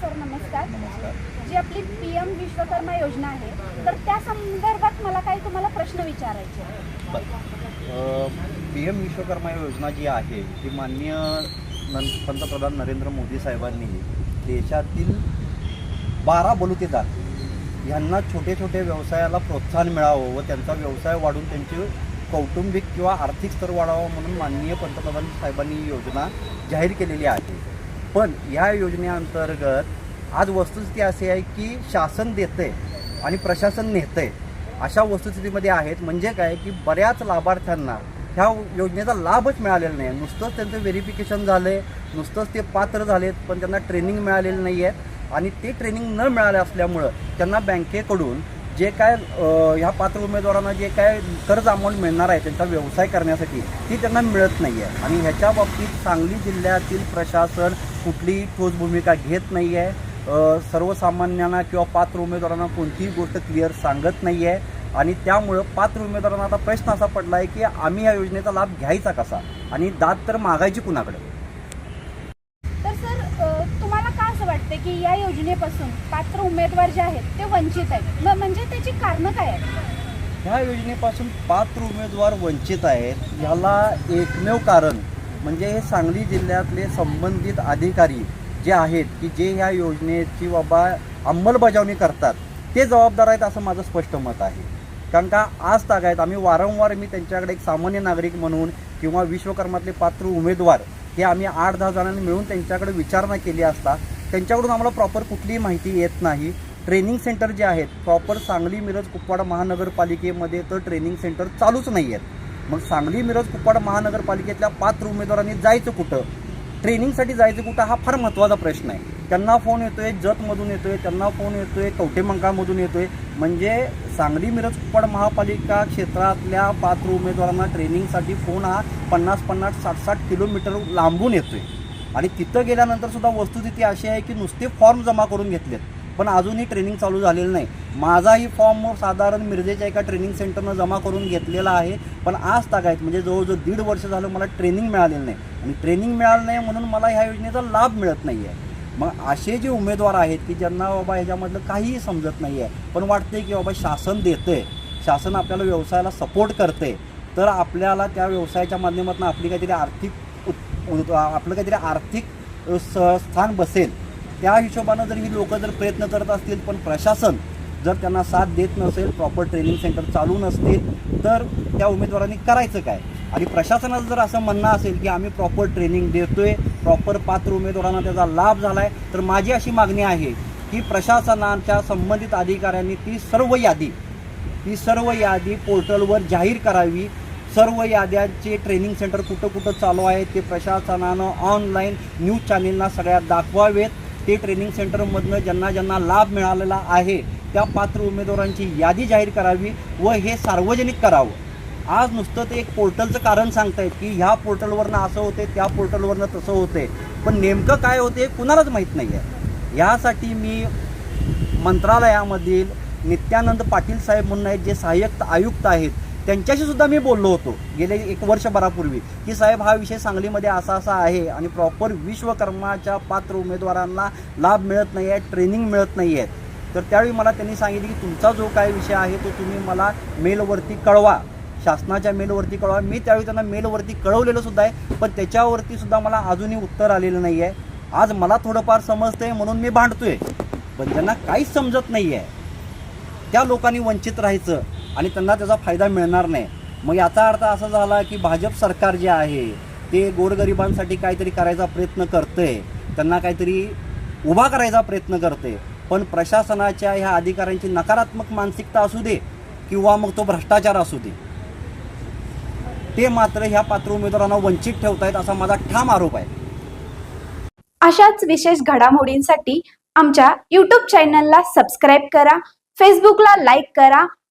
Sir नमस्कार. जी आपली P M Vishwakarma योजना आहे तर त्या संदर्भात मला काही तुम्हाला प्रश्न विचारायचे पी एम विश्वकर्मा योजना जी आहे ती माननीय पंतप्रधान नरेंद्र मोदी साहेबांनी देशातील बारा बलुतेदार यांना छोटे छोटे व्यवसायाला प्रोत्साहन मिळावं व त्यांचा व्यवसाय वाढून त्यांचे कौटुंबिक किंवा आर्थिक स्तर वाढावा म्हणून माननीय पंतप्रधान साहेबांनी ही योजना जाहीर केलेली आहे. पण या योजनेअंतर्गत आज वस्तुस्थिती अशी आहे की शासन देते आणि प्रशासन नेते अशा वस्तुस्थितीमध्ये आहेत. म्हणजे काय की बऱ्याच लाभार्थ्यांना ह्या योजनेचा लाभच मिळालेला नाही. नुसतंच त्यांचं व्हेरिफिकेशन झालं आहे नुसतंच ते पात्र झालेत पण त्यांना ट्रेनिंग मिळालेलं नाही आहे आणि ते ट्रेनिंग न मिळाले असल्यामुळं त्यांना बँकेकडून जे काय ह्या पात्र उमेदवारांना जे काय कर्ज अमाऊंट मिळणार आहे त्यांचा व्यवसाय करण्यासाठी ती त्यांना मिळत नाही आहे आणि ह्याच्या बाबतीत सांगली जिल्ह्यातील प्रशासन कुठलीही ठोस भूमिका घेत नाही आहे सर्वसामान्यांना किंवा पात्र उमेदवारांना कोणतीही गोष्ट क्लिअर सांगत नाही आहे आणि त्यामुळं पात्र उमेदवारांना आता प्रश्न असा पडला आहे की आम्ही या योजनेचा लाभ घ्यायचा कसा? आणि दाद तर मागायची कुणाकडे तर सर अ, तुम्हाला का असं वाटते की या योजनेपासून पात्र उमेदवार जे आहेत ते वंचित आहेत. म्हणजे त्याची कारणं काय आहेत? ह्या योजनेपासून पात्र उमेदवार वंचित आहेत ह्याला एकमेव कारण म्हणजे हे सांगली जिल्ह्यातले संबंधित अधिकारी जे आहेत की जे ह्या योजनेची बाबा अंमलबजावणी करतात ते जबाबदार आहेत असं माझं स्पष्ट मत आहे. कारण का आज तागायत आम्ही वारंवार मी त्यांच्याकडे एक सामान्य नागरिक म्हणून किंवा विश्वकर्मातले पात्र उमेदवार हे आम्ही आठ दहा जणांनी मिळून त्यांच्याकडे विचारणा केली असता त्यांच्याकडून आम्हाला प्रॉपर कुठलीही माहिती येत नाही. ट्रेनिंग सेंटर जे आहेत प्रॉपर सांगली मिरज कुपवाडा महानगरपालिकेमध्ये तर ट्रेनिंग सेंटर चालूच नाही आहेत मग सांगली मिरज कुपवाडा महानगरपालिकेतल्या पात्र उमेदवारांनी जायचं कुठं? ट्रेनिंगसाठी जायचं कुठं? हा फार महत्त्वाचा प्रश्न आहे. त्यांना फोन येतोय जतमधून येतोय त्यांना फोन येतोय कवटेमंकाळमधून येतोय. म्हणजे सांगली मिरज कुपवाड महापालिका क्षेत्रातल्या पात्र उमेदवारांना ट्रेनिंगसाठी फोन हा पन्नास पन्नास साठ साठ किलोमीटर लांबून येतोय. आणि तिथं गेल्यानंतर सुद्धा वस्तुस्थिती अशी आहे की नुसते फॉर्म जमा करून घेतलेत. पण अजूनही ट्रेनिंग चालू झालेलं नाही. माझाही फॉर्म साधारण मिरजेच्या एका ट्रेनिंग सेंटरनं जमा करून घेतलेला आहे. पण आज तागायत म्हणजे जवळजवळ दीड वर्ष झालं मला ट्रेनिंग मिळालेलं नाही. आणि ट्रेनिंग मिळालं नाही म्हणून मला ह्या योजनेचा लाभ मिळत नाही आहे मग असे जे उमेदवार आहेत की ज्यांना बाबा ह्याच्यामधलं काहीही समजत नाही आहे पण वाटते की बाबा शासन देतंय शासन आपल्याला व्यवसायाला सपोर्ट करते तर आपल्याला त्या व्यवसायाच्या माध्यमातून आपली काहीतरी आर्थिक आपलं काहीतरी आर्थिक स- स्थान बसेल. त्या हिशोबानं जर ही लोक जर प्रयत्न करत असतील पण प्रशासन जर त्यांना साथ देत नसेल प्रॉपर ट्रेनिंग सेंटर चालू नसतील तर त्या उमेदवारांनी करायचं काय? आणि प्रशासनाचं जर असं म्हणणं असेल की आम्ही प्रॉपर ट्रेनिंग देतोय प्रॉपर पात्र उमेदवारांना त्याचा लाभ झाला आहे तर माझी अशी मागणी आहे की प्रशासनाच्या संबंधित अधिकाऱ्यांनी ती सर्व यादी ती सर्व यादी पोर्टलवर जाहीर करावी सर्व याद्यांचे ट्रेनिंग सेंटर कुठं कुठं चालू आहे ते प्रशासनानं ऑनलाईन न्यूज चॅनेलना सगळ्यात दाखवावेत. ते ट्रेनिंग सेंटरमधनं ज्यांना ज्यांना लाभ मिळालेला आहे त्या पात्र उमेदवारांची यादी जाहीर करावी व हे सार्वजनिक करावं. आज नुसतं ते एक पोर्टलचं कारण सांगतायत की ह्या पोर्टलवरनं असं होते त्या पोर्टलवरनं तसं होते पण नेमकं काय होते कुणालाच माहीत नाही आहे यासाठी मी मंत्रालयामधील नित्यानंद पाटील साहेब म्हणून आहेत जे सहाय्यक आयुक्त आहेत त्यांच्याशी सुद्धा मी बोललो होतो गेले एक वर्षभरापूर्वी की साहेब हा विषय सांगलीमध्ये असा असा आहे आणि प्रॉपर विश्वकर्माच्या पात्र उमेदवारांना लाभ मिळत नाही आहे ट्रेनिंग मिळत नाही आहे तर त्यावेळी मला त्यांनी सांगितले की तुमचा जो काय विषय आहे तो तुम्ही मला मेलवरती कळवा. शासनाच्या मेलवरती कळवा. मी त्यावेळी त्यांना मेलवरती कळवलेलं सुद्धा आहे पण त्याच्यावरती सुद्धा मला अजूनही उत्तर आलेलं नाही आहे आज मला थोडंफार समजतंय म्हणून मी भांडतोय. पण ज्यांना काहीच समजत नाही आहे त्या लोकांनी वंचित राहायचं. आणि त्यांना त्याचा फायदा मिळणार नाही. मग याचा अर्थ असा झाला की भाजप सरकार जे आहे ते गोरगरिबांसाठी काहीतरी करायचा प्रयत्न करतंय त्यांना काहीतरी उभा करायचा प्रयत्न करते. पण प्रशासनाच्या ह्या अधिकाऱ्यांची नकारात्मक मानसिकता असू दे किंवा मग तो भ्रष्टाचार असू दे. ते मात्र ह्या पात्र उमेदवारांना वंचित ठेवतायत असा माझा ठाम आरोप आहे. अशाच विशेष घडामोडींसाठी आमच्या यूट्यूब चॅनलला सबस्क्राईब करा फेसबुकला लाईक करा